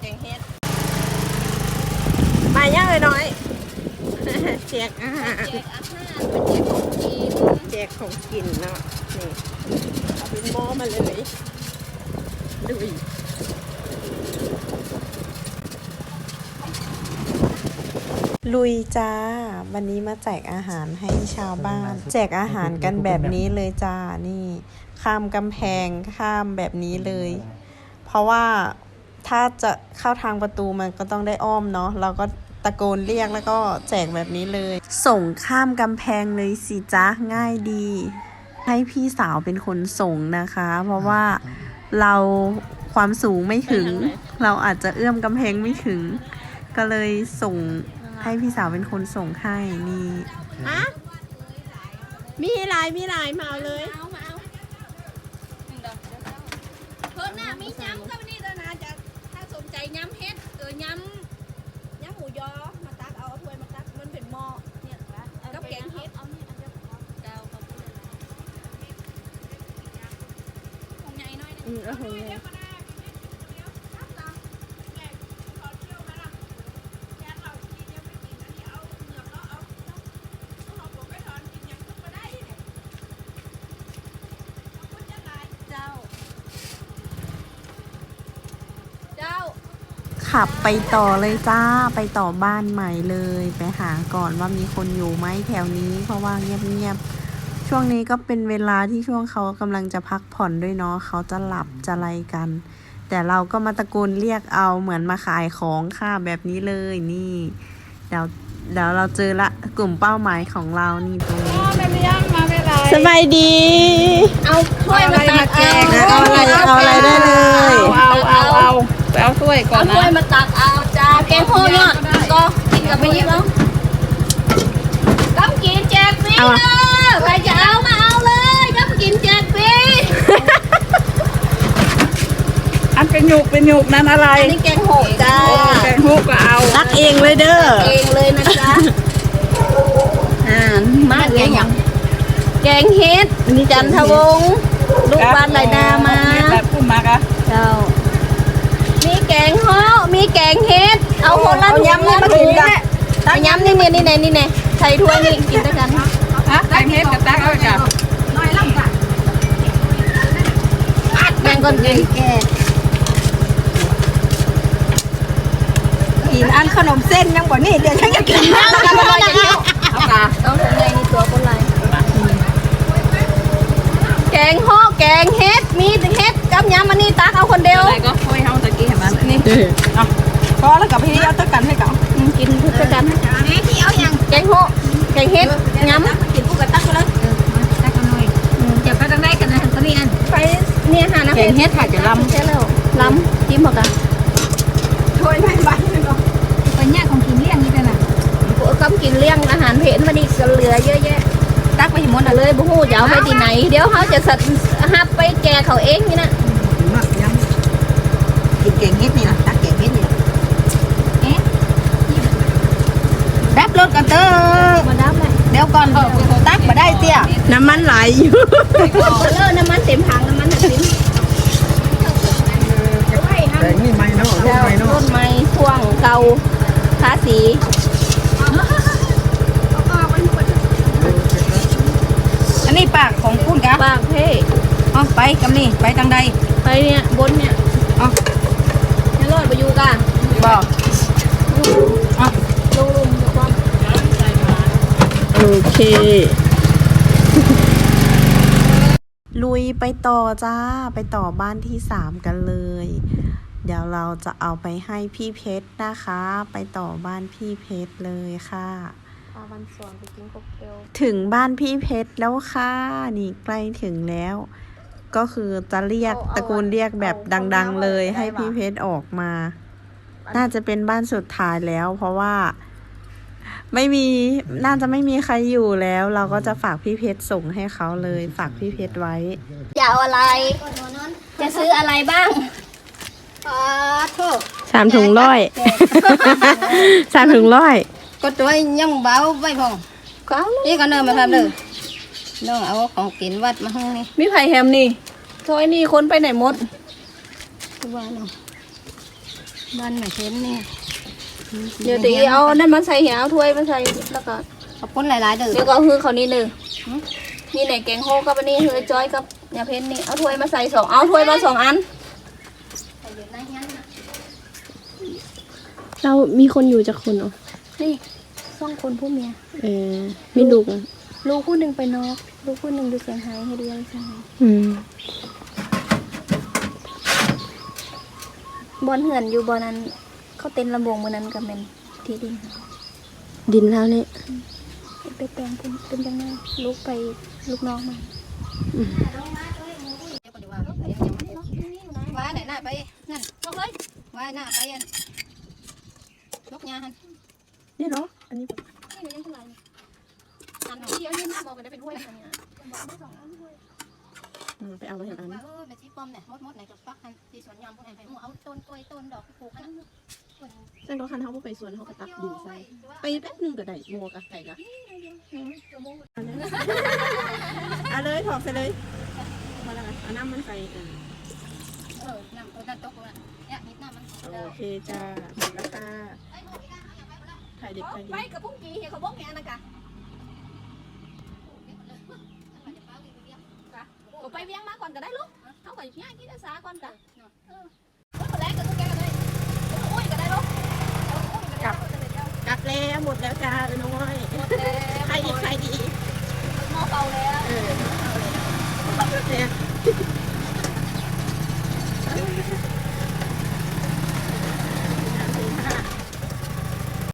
แกงเฮ็ดมาย่างเลยน้อยแจกอาหารแจกอาหารเป็นแจกของกินแจกของกินเนาะนี่เอาเป็นหม้อมาเลยดูอีกลุยจ้า วันนี้มาแจกอาหารให้ชาวบ้าน แจกอาหารกันแบบนี้เลยจ้า นี่ ข้ามกำแพงข้ามแบบนี้เลย เพราะว่า ถ้าจะเข้าทางประตูมันก็ต้องได้อ้อมเนาะเราก็ตะโกนเรียกแล้วก็แจกแบบนี้เลย ส่งข้ามกำแพงเลยสิจ้าง่ายดี ให้พี่สาวเป็นคนส่งนะคะ เพราะว่าเราความสูงไม่ถึง เราอาจจะเอื้อมกำแพงไม่ถึง ก็เลยส่งให้พี่สาวเป็นคนส่งให้นี่ฮะมีหลายมีหลายมาเอาเลยเอามาเอาหนึ่งดอกเดี๋ยวเอาเพิ่นน่ะมีย้ำก็นี่แล้วนะจะถ้าสนใจย้ำเฮ็ดเออย้ำย้ำหมูยอมาตักเอาเอาถ้วยมาตักมันเป็นหม้อเนี่ยกับแกงเฮ็ดเอาเนี่ยเอาเดี๋ยวเอาเจ้าเขาพูดอะไรของใหญ่น้อยนะอืมเอาของใหญ่ เจ้า เจ้า ขับไปต่อเลยจ้าไปต่อบ้านใหม่เลย ไปหาก่อนว่ามีคนอยู่ไหมแถวนี้ เพราะว่าเงียบๆช่วงนี้ก็เป็นเวลาที่ช่วงเขากำลังจะพักผ่อนด้วยเนาะเขาจะหลับจะอะไรกัน แต่เราก็มาตะโกนเรียกเอาเหมือนมาขายของค่ะแบบนี้เลยนี่เดี๋ยวเดี๋ยวเราเจอละกลุ่มเป้าหมายของเรานี่ตรงนี้ไม่ไม่ยังมาไม่ไรสบายดี เอาถ้วยมาตักเอาเอาอะไรเอาอะไรได้เลย ไปเอาถ้วยก่อเอานถ้วยนะมาตักเอาจ้าแกงโฮยอดก็กินกับไม่ยิบแล้วกำกินแจกฟรีเลยใครจะเอามาเอาเลยกำกินแจกฟรีอันเป็นหยุกเป็นหยุกนั้นอะไรอันนี้แกงโหจ้าโอ้แกงฮุกก็เอาตักเองเลยเด้อเองเลยนะจ๊ะอ่ามาแกงยังแกงเฮ็ดจันทวงศ์ลูกบ้านไรดามาแบบพูดมากะเจ้ามี แกงฮ้อมีแกงเฮ็ด เอาคนละถุงละถุงเอาย้ำนี่เนี่ยนี่เนี่ยนี่เนี่ยใส่ถ้วยนี่กินด้วยกันฮะแกงเฮ็ดกับตักเอาจ้ะแบ่งก่อนกินแกกินอันขนมเส้นยังบ่นี่เดี๋ยวฉันจะกินเอากันมาเลยเอาค่ะต้องถุงใหญ่นี่ตัวคนไรแกงฮ้อแกงเฮ็ดมีเฮ็ด กับย้ำอันนี้ตักเอาคนเดียวอะไรก็ถ้วยเฮาตะกี้เห็นมันนี่เอาพอแล้วกับพี่เอาตะกันให้เขาอืมกินทุกกันนี่ที่เอาอย่างแกงโฮแกงเฮ็ดย้ำกินพวกกระตักก็เลยตักกันหน่อยจะไปทางไหนกันนะก็นี่อันไปเนี่ยหานะแกงเฮ็ดค่ะจะลำใช่แล้วลำจิ้มหมดอะถ้วยไม่ไหวเลยเนาะไปเนี่ยของกินเลี้ยงนี่เป็นอะพวกกำกินเลี้ยงอาหารเพนมานี่ก็เหลือเยอะแยะ ตักไปหมดเลยบุหูจะเอาไปที่ไหน เดี๋ยวเขาจะสัตว์หับไปแกเขาเองนี่นะมากยังกินเก่งเฮ็ดนี่ล่ะตักเก่งเฮ็ดนี่ล่ะดับรถกันเด้อมาดับเลยเดี๋ยวก่อนตักมาได้เตี้ยน้ำมันไหลอยู่เลอะน้ำมันเต็มถังน้ำมันเต็มแต่นี่ไม่เนาะรุ่นแล้วไม่เนาะรุ่นใหม่ช่วงเก่าทาสี อันนี้ปากของ คุณกะบางเพ่เอาไปกำนี่ไปทางใดไปเนี่ยบนเนี่ยเอานี่รอดไปอยู่กันบอกเอาลงลุมอยู่ความโอเค ลุยไปต่อจ้า ไปต่อบ้านที่สามกันเลย เดี๋ยวเราจะเอาไปให้พี่เพชรนะคะ ไปต่อบ้านพี่เพชรเลยค่ะอา วันสวนไปกินค็อกเทลถึงบ้านพี่เพชรแล้วค่ะ นี่ใกล้ถึงแล้ว ก็คือจะเรียกตะโกูลเรียกแบบดัง ๆ เลย ให้พี่เพชรออกมา น่าจะเป็นบ้านสุดท้ายแล้ว เพราะว่า ไม่มีน่าจะไม่มีใครอยู่แล้ว เราก็จะฝากพี่เพชรส่งให้เขาเลย ฝากพี่เพชรไว้จะเอาอะไร จะซื้ออะไรบ้างอ๋อโทษสามถุงร้อย สามถุงร้อย có chuối nhông báo vậy không ก็เอาเลย ý con nơi mà làm được nó áo còn kín vật mà không đi มีไผ่แฮมนี่ซอยนี่คนไปไหนหมด Cái ba nào บ้านไหนเห็นนี่เดี๋ยวตีเอานั่นมาใส่เหี่ยเอาถ้วยมาใส่แล้วก็ขอบคุณหลายๆเด้อเดี๋ยวก็เอาคือเขานี่หนึ่งนี่ไหนแกงโฮกับอันนี้คือจอยกับยาเพนนี่เอาถ้วยมาใส่สองเอาถ้วยมาสองอันเรามีคนอยู่จากคนเหรอนี่ สองคนผู้เมีย เออมีลูกอะลูกผู้หนึ่งไปนอก ลูกผู้หนึ่งดูเสียงไฮ้ให้ดูยังเสียงไฮ้อืมบอลเหือนอยู่บอลนั้น เขาเต้นลำวงมือนั้นกับเมนที่ดินค่ะดินแล้วนี่ไปแปลงเป็นเป็นยังไงลูกไปลูกน้องมาว่าไหนหน้าไปนั่นลกเลยว่าหน้าไปอันลกยาหัน นี่เนาะอันนี้นี่มันยังเท่าไหร่นี่อันที่เดียวนี่นะบอกกันได้เป็นถ้วยแบบนี้นะบอกไม่สองอันถ้วยอืมไปเอาไว้อย่างนั้นว่าเออไปชี้ปอมเนี่ยมดมดไหนกับฟักหันที่สวนยางพวกแอนไปหมู่เอาต้นกล้วยต้นดอกปลูกอันนั้นแต่ก็คันเขาบ่ไปสวนเขาก็ตักดินใส่ไปแป๊บนึงก็ได้โมกับไก่กะเอาเลยถอกใส่เลยมาแล้วเอาน้ำมันใส่อะเออน้ำเออนั่นตกเลยเนี่ยนิดน้ำมันโอเคจ้าหมดแล้วค่ะ ถ่ายเด็กถ่ายไปดีกับพุ่งกีเหี่ยเขาบอกแกนะกะก็ไ